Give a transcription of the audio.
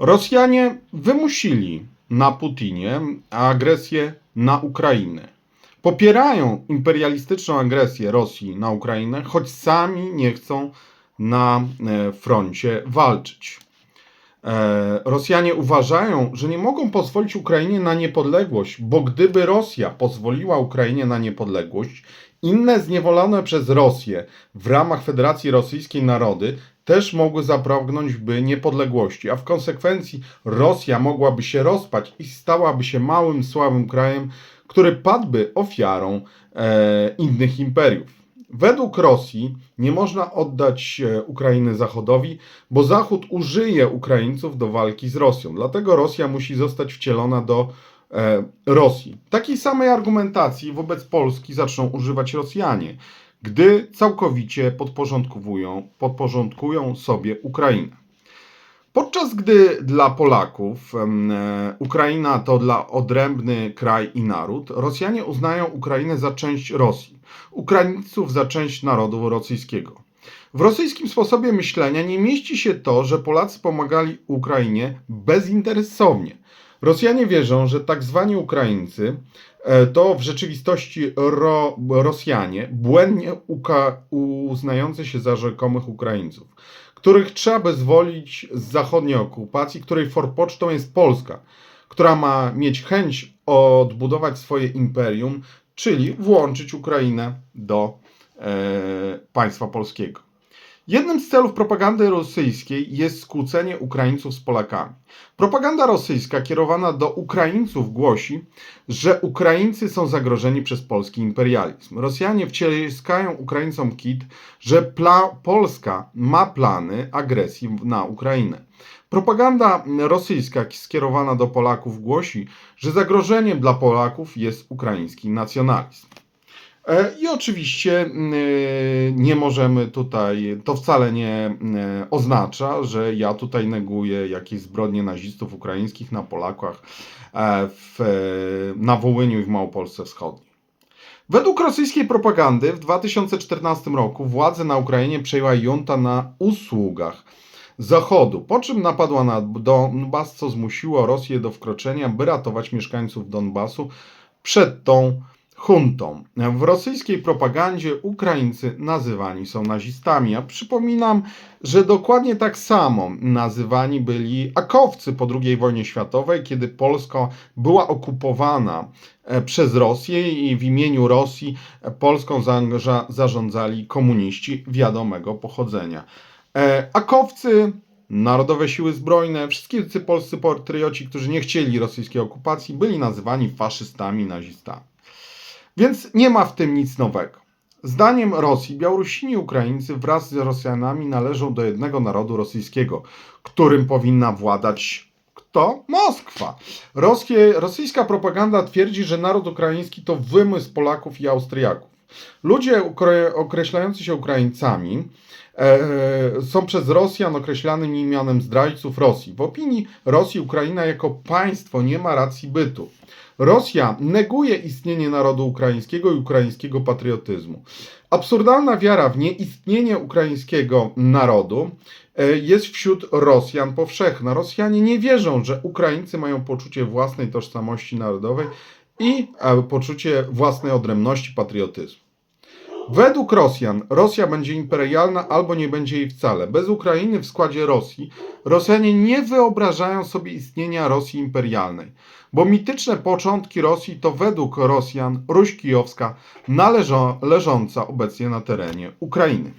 Rosjanie wymusili na Putinie agresję na Ukrainę. Popierają imperialistyczną agresję Rosji na Ukrainę, choć sami nie chcą na e, froncie walczyć. E, Rosjanie uważają, że nie mogą pozwolić Ukrainie na niepodległość, bo gdyby Rosja pozwoliła Ukrainie na niepodległość, inne zniewolone przez Rosję w ramach Federacji Rosyjskiej narody też mogły zapragnąć by niepodległości, a w konsekwencji Rosja mogłaby się rozpaść i stałaby się małym, słabym krajem, który padłby ofiarą e, innych imperiów. Według Rosji nie można oddać e, Ukrainy Zachodowi, bo Zachód użyje Ukraińców do walki z Rosją. Dlatego Rosja musi zostać wcielona do e, Rosji. Takiej samej argumentacji wobec Polski zaczną używać Rosjanie, gdy całkowicie podporządkowują, podporządkują sobie Ukrainę. Podczas gdy dla Polaków e, Ukraina to dla odrębny kraj i naród, Rosjanie uznają Ukrainę za część Rosji, Ukraińców za część narodu rosyjskiego. W rosyjskim sposobie myślenia nie mieści się to, że Polacy pomagali Ukrainie bezinteresownie. Rosjanie wierzą, że tak zwani Ukraińcy e, to w rzeczywistości ro, Rosjanie, błędnie uznający się za rzekomych Ukraińców, których trzeba wyzwolić z zachodniej okupacji, której forpocztą jest Polska, która ma mieć chęć odbudować swoje imperium, czyli włączyć Ukrainę do e, państwa polskiego. Jednym z celów propagandy rosyjskiej jest skłócenie Ukraińców z Polakami. Propaganda rosyjska kierowana do Ukraińców głosi, że Ukraińcy są zagrożeni przez polski imperializm. Rosjanie wciskają Ukraińcom kit, że Polska ma plany agresji na Ukrainę. Propaganda rosyjska skierowana do Polaków głosi, że zagrożeniem dla Polaków jest ukraiński nacjonalizm. E, I oczywiście mm, e, nie możemy tutaj, to wcale nie e, oznacza, że ja tutaj neguję jakieś zbrodnie nazistów ukraińskich na Polakach w, na Wołyniu i w Małopolsce Wschodniej. Według rosyjskiej propagandy w 2014 roku władzę na Ukrainie przejęła junta na usługach Zachodu, po czym napadła na Donbas, co zmusiło Rosję do wkroczenia, by ratować mieszkańców Donbasu przed tą huntą. W rosyjskiej propagandzie Ukraińcy nazywani są nazistami. Ja przypominam, że dokładnie tak samo nazywani byli akowcy po II wojnie światowej, kiedy Polska była okupowana e, przez Rosję i w imieniu Rosji Polską zarządzali komuniści wiadomego pochodzenia. E, Akowcy, Narodowe Siły Zbrojne, wszyscy polscy patrioci, którzy nie chcieli rosyjskiej okupacji, byli nazywani faszystami, nazistami. Więc nie ma w tym nic nowego. Zdaniem Rosji Białorusini i Ukraińcy wraz z Rosjanami należą do jednego narodu rosyjskiego, którym powinna władać kto? Moskwa. Roskie, rosyjska propaganda twierdzi, że naród ukraiński to wymysł Polaków i Austriaków. Ludzie określający się Ukraińcami e, są przez Rosjan określanymi mianem zdrajców Rosji. W opinii Rosji Ukraina jako państwo nie ma racji bytu. Rosja neguje istnienie narodu ukraińskiego i ukraińskiego patriotyzmu. Absurdalna wiara w nieistnienie ukraińskiego narodu e, jest wśród Rosjan powszechna. Rosjanie nie wierzą, że Ukraińcy mają poczucie własnej tożsamości narodowej i poczucie własnej odrębności, patriotyzmu. Według Rosjan Rosja będzie imperialna albo nie będzie jej wcale. Bez Ukrainy w składzie Rosji Rosjanie nie wyobrażają sobie istnienia Rosji imperialnej, bo mityczne początki Rosji to według Rosjan Ruś Kijowska należą, leżąca obecnie na terenie Ukrainy.